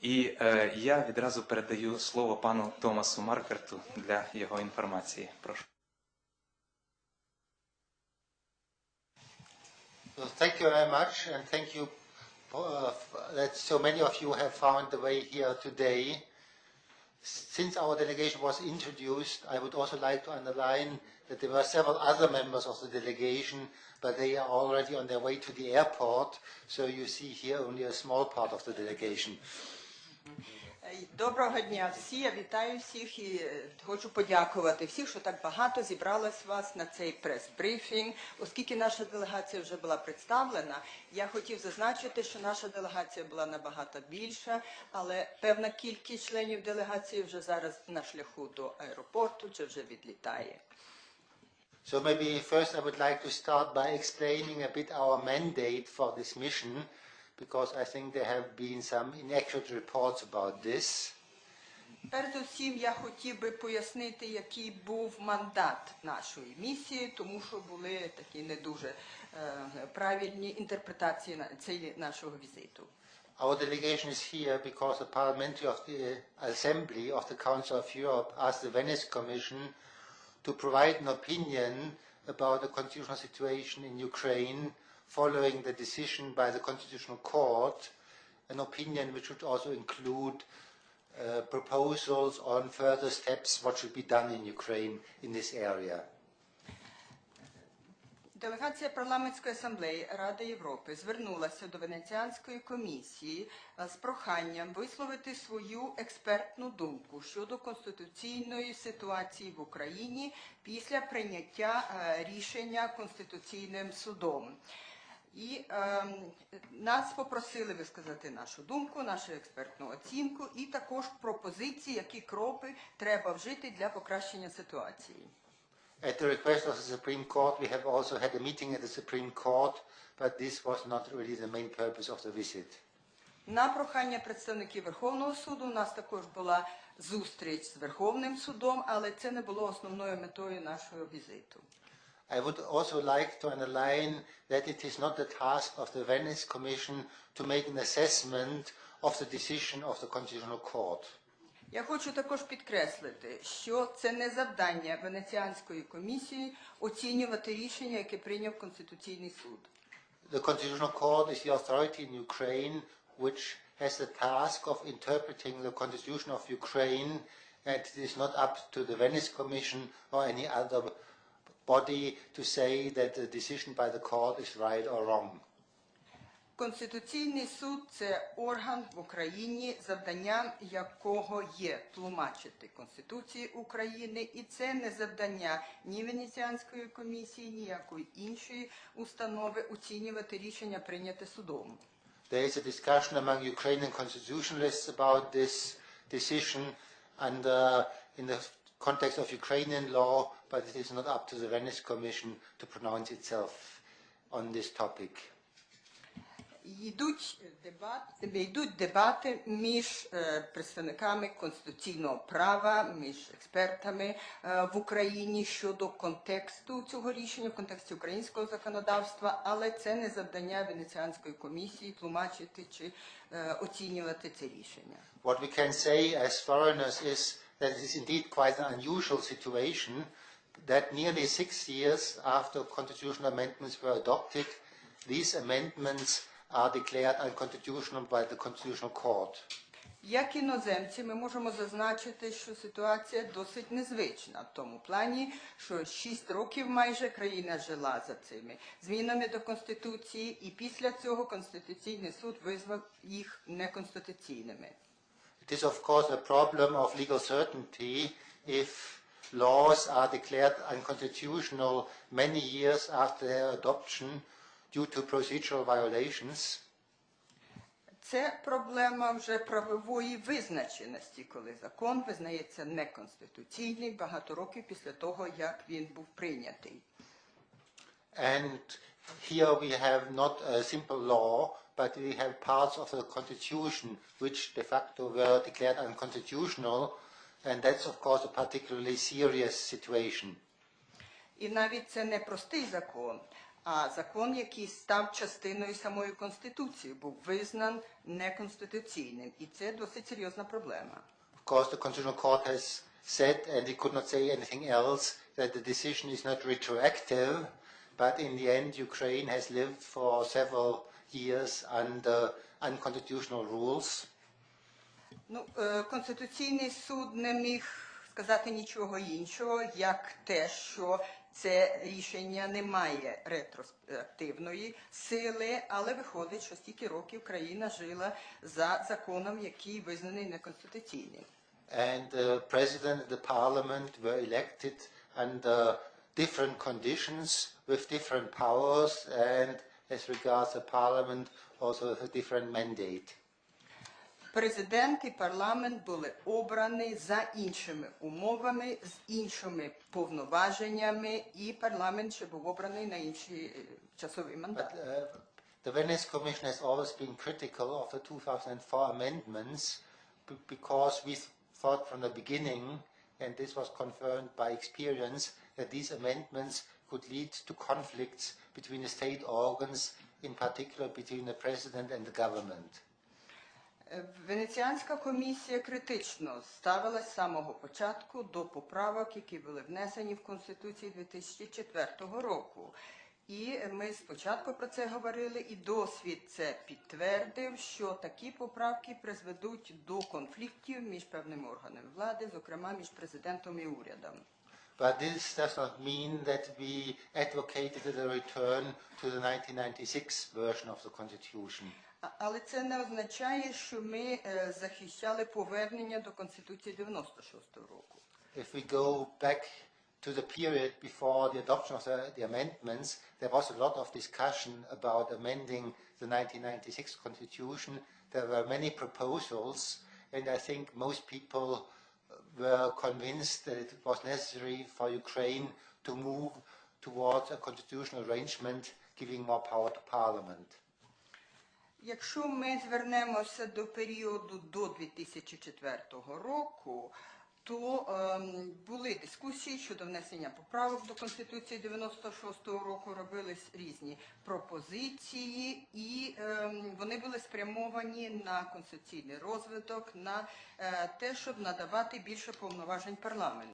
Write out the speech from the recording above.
І е, я відразу передаю слово пану Томасу Маркерту для його інформації. Прошу. So thank you very much, and thank you uh, that so many of you have found the way here today. Since our delegation was introduced, I would also like to underline that there were several other members of the delegation, but they are already on their way to the airport, so you see here only a small part of the delegation. Е, Доброго дня всі. Я вітаю всіх і е, хочу подякувати всіх, що так багато зібралось вас на цей прес-брифінг. Оскільки наша делегація вже була представлена, я хотів зазначити, що наша делегація була набагато більша, але певна кількість членів делегації вже зараз на шляху до аеропорту чи вже відлітає. So maybe first I would like to start by explaining a bit our mandate for this mission, because I think there have been some inaccurate reports about this. Перед усім я хотів би пояснити, який був мандат нашої місії, тому що були такі не дуже е, правильні інтерпретації цієї нашого візиту. Our delegation is here because the Parliamentary of the Assembly of the Council of Europe asked the Venice Commission to provide an opinion about the constitutional situation in Ukraine following the decision by the Constitutional Court, an opinion which would also include uh, proposals on further steps what should be done in Ukraine in this area. Делегація парламентської асамблеї Ради Європи звернулася до Венеціанської комісії е, з проханням висловити свою експертну думку щодо конституційної ситуації в Україні після прийняття е, рішення Конституційним судом. І е, нас попросили висказати нашу думку, нашу експертну оцінку і також пропозиції, які кроки треба вжити для покращення ситуації. At the request of the Supreme Court, we have also had a meeting at the Supreme Court, but this was not really the main purpose of the visit. На прохання представників Верховного суду у нас також була зустріч з Верховним судом, але це не було основною метою нашого візиту. I would also like to underline that it is not the task of the Venice Commission to make an assessment of the decision of the Constitutional Court. Я хочу також підкреслити, що це не завдання Венеціанської комісії оцінювати рішення, яке прийняв Конституційний суд. The Constitutional Court is the authority in Ukraine which has the task of interpreting the Constitution of Ukraine, and it is not up to the Venice Commission or any other body to say that the decision by the court is right or wrong. Конституційний суд це орган в Україні, завданням якого є тлумачити Конституції України, і це не завдання ні Венеціанської комісії, ніякої іншої установи оцінювати рішення прийняте судом. There is a discussion among Ukrainian constitutionalists about this decision and uh, in the context of Ukrainian law, but it is not up to the Venice Commission to pronounce itself on this topic. Йдуть дебати, йдуть дебати між е, представниками конституційного права, між експертами е, в Україні щодо контексту цього рішення, в контексті українського законодавства, але це не завдання Венеціанської комісії тлумачити чи е, оцінювати це рішення. What we can say as foreigners is that is indeed quite an unusual situation that nearly six years after constitutional amendments were adopted, these amendments are declared unconstitutional by the Constitutional Court. Як іноземці, ми можемо зазначити, що ситуація досить незвична в тому плані, що 6 років майже країна жила за цими змінами до конституції, і після цього конституційний суд визвав їх неконституційними. It is, of course, a problem of legal certainty if laws are declared unconstitutional many years after their adoption due to procedural violations. Це проблема вже правової визначеності, коли закон визнається неконституційним багато років після того, як він був прийнятий. And here we have not a simple law, but we have parts of the Constitution which de facto were declared unconstitutional, and that's, of course, a particularly serious situation. І навіть це не простий закон, а закон, який став частиною самої Конституції, був визнан неконституційним. І це досить серйозна проблема. Of course, the Constitutional Court has said, and it could not say anything else, that the decision is not retroactive, but in the end, Ukraine has lived for several years under unconstitutional rules. Ну, е, Конституційний суд не міг сказати нічого іншого, як те, що це рішення не має ретроспективної сили, але виходить, що стільки років країна жила за законом, який визнаний неконституційним. And the president and the parliament were elected under different conditions with different powers, and as regards the parliament, also with a different mandate. Президент і парламент були обрані за іншими умовами, з іншими повноваженнями, і парламент ще був обраний на інші е, часові But мандати. uh, the Venice Commission has always been critical of the 2004 amendments b- because we thought from the beginning, and this was confirmed by experience, that these amendments could lead to conflicts between the state organs, in particular between the president and the government. Е, Венеціанська комісія критично ставилась з самого початку до поправок, які були внесені в Конституції 2004 року. І ми спочатку про це говорили, і досвід це підтвердив, що такі поправки призведуть до конфліктів між певними органами влади, зокрема між президентом і урядом. But this does not mean that we advocated a return to the 1996 version of the Constitution. А- Але це не означає, що ми е, захищали повернення до Конституції 96 року. If we go back to the period before the adoption of the, the amendments, there was a lot of discussion about amending the 1996 Constitution. There were many proposals, and I think most people uh, were convinced that it was necessary for Ukraine to move towards a constitutional arrangement giving more power to Parliament. Якщо ми звернемося до періоду до 2004 року, то ем, були дискусії щодо внесення поправок до Конституції 96-го року, робились різні пропозиції, і ем, вони були спрямовані на конституційний розвиток, на е, те, щоб надавати більше повноважень парламенту.